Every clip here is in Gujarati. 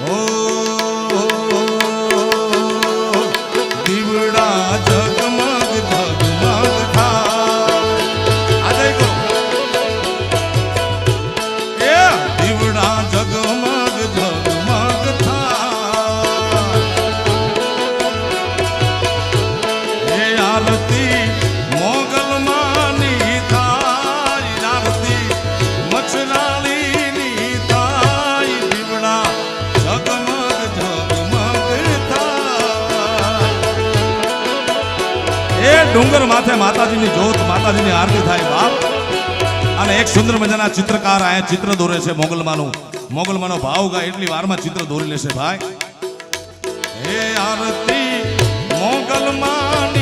Oh. ડુંગર માથે માતાજીની જોત માતાજીની આરતી થાય બાપ. અને એક સુંદર મજાના ચિત્રકાર આયા ચિત્ર દોરે છે મોગલમાનું. મોગલમાનો ભાવ ગાય, એટલી વારમાં ચિત્ર દોરી લેશે ભાઈ. હે આરતી, મોગલમાની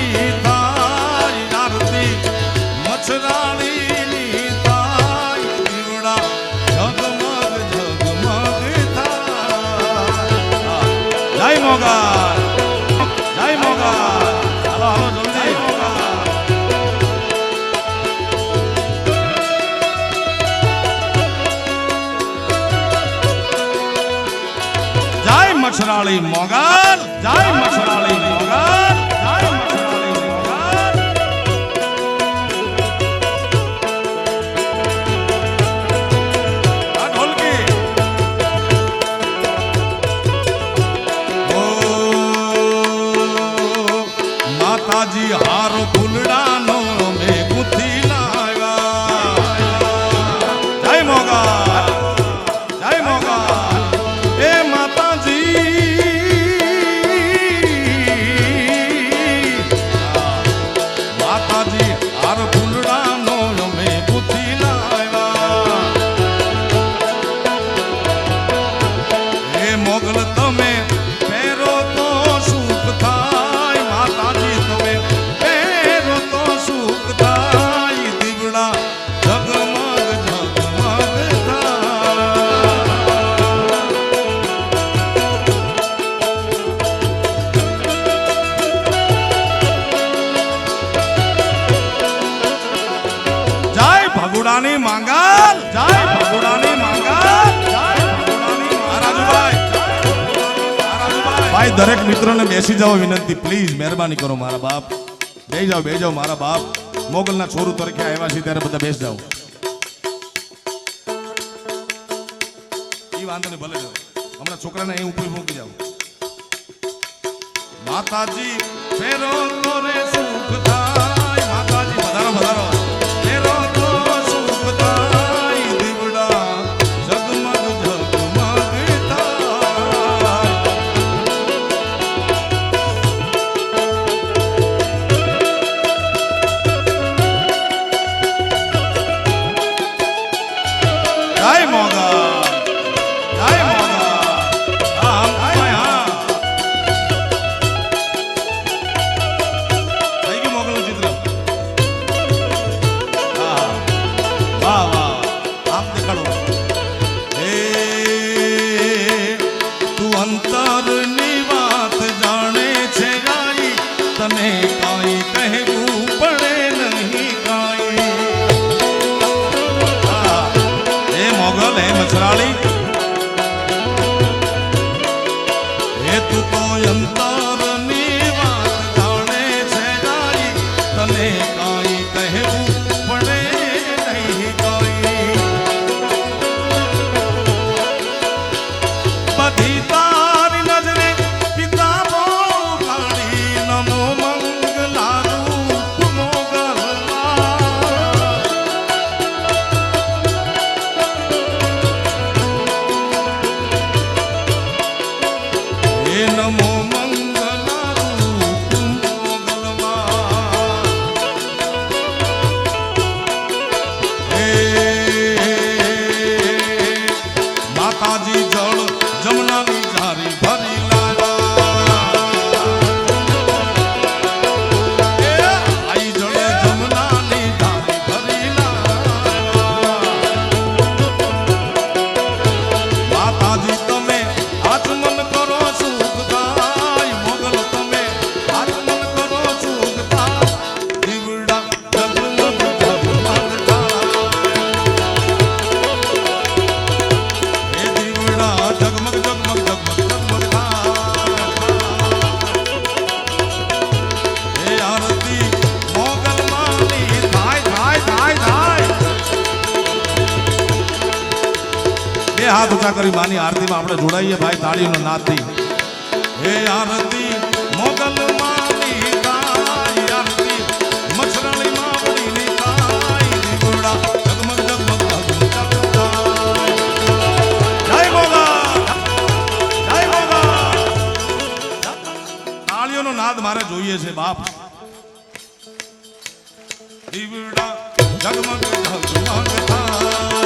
જય મછરાળી મોગલ જય મસરાળી મોગલ માતાજી હાર ફૂલડાનો મે ભગુડાની માંગલ. જય ભગુડાની માંગલ. ભાઈ, દરેક મિત્રોને બેસી જાઓ વિનંતી. પ્લીઝ, મહેરબાની કરો મારા બાપ. બે જાઓ બે જાઓ મારા બાપ. મોગલના છોરું તરીકે આવ્યા છે ત્યારે બધા બેસી જાઓ. એ વાંધો નહીં, ભલે જાઓ હમણાં છોકરાને અહીં ઉપર મૂકી જાઓ. માતાજી, ફેરો સુખ જય મોગલ હાથ ઊંચા કરી માની આરતીમાં આપણે જોડાઈએ ભાઈ તાળીનો નાદથી. હે આરતી, મોગલ નાદ મારે જોઈએ છે, બાપ. દીવડા જગમગ જગમગ થાય